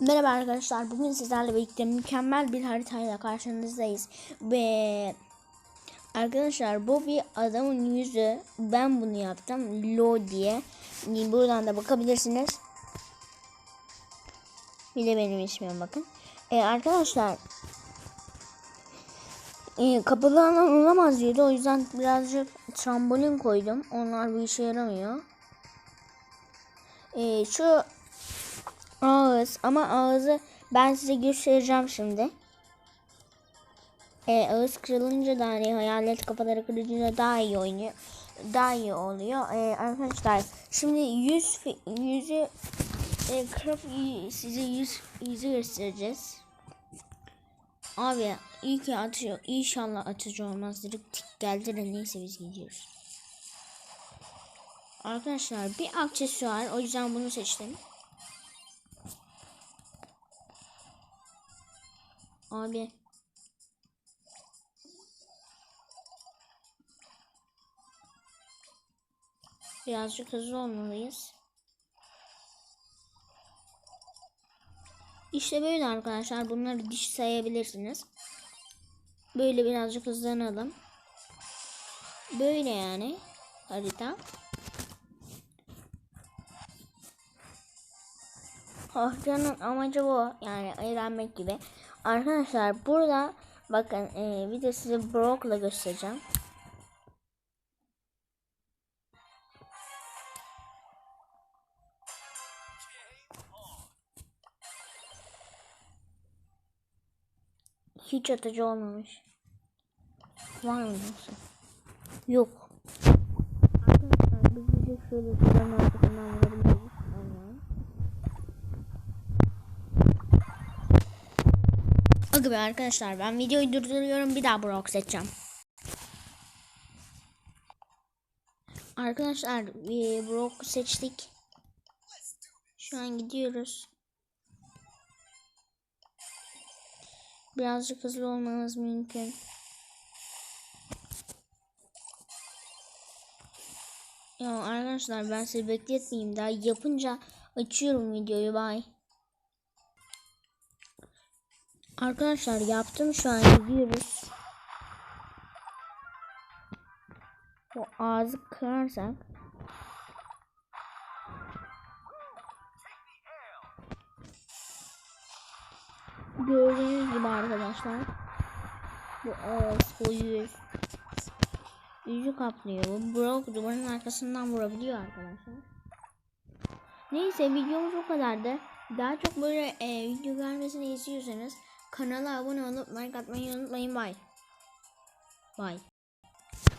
Merhaba arkadaşlar. Bugün sizlerle birlikte mükemmel bir haritayla karşınızdayız. Ve arkadaşlar bu bir adamın yüzü. Ben bunu yaptım. Lo diye. Buradan da bakabilirsiniz. Bir de benim ismim bakın. Ee, arkadaşlar e, kapılarından olamaz diyordu. O yüzden birazcık trambolin koydum. Onlar bir işe yaramıyor. Ee, şu ağız ama ağzı ben size göstereceğim şimdi. Ee, ağız kırılınca da hani hayalet kafaları kırılınca daha iyi oynuyor. Daha iyi oluyor. Ee, arkadaşlar şimdi yüz yüzü e, kırıp size yüz yüzü göstereceğiz. Abi iyi ki atıyor. İnşallah atıcı olmaz. Direkt tik geldi de neyse biz gidiyoruz. Arkadaşlar bir aksesuar o yüzden bunu seçtim. Abi. Birazcık hızlı olmalıyız. İşte böyle arkadaşlar. Bunları diş sayabilirsiniz. Böyle birazcık hızlanalım. Böyle yani harita. Haritanın amacı bu. Yani eğlenmek gibi. Arkadaşlar burada bakın e, bir de size Brock'la göstereceğim. Hiç atıcı olmamış. Var mı yoksa? Yok. Arkadaşlar biz de şöyle arkasından Aga arkadaşlar ben videoyu durduruyorum bir daha Brock seçeceğim. Arkadaşlar e, Brock seçtik. Şu an gidiyoruz. Birazcık hızlı olmanız mümkün. Ya arkadaşlar ben sizi bekletmeyeyim daha yapınca açıyorum videoyu bye. Arkadaşlar yaptım şu an gidiyoruz. Bu ağzı kırarsak Gördüğünüz gibi arkadaşlar Bu ağız, bu yüz Yüzü kaplıyor. Bu Brock duvarın arkasından vurabiliyor arkadaşlar. Neyse videomuz o kadardı. Daha çok böyle e, video gelmesini istiyorsanız kanala abone olup like atmayı unutmayın. Bye. Bye.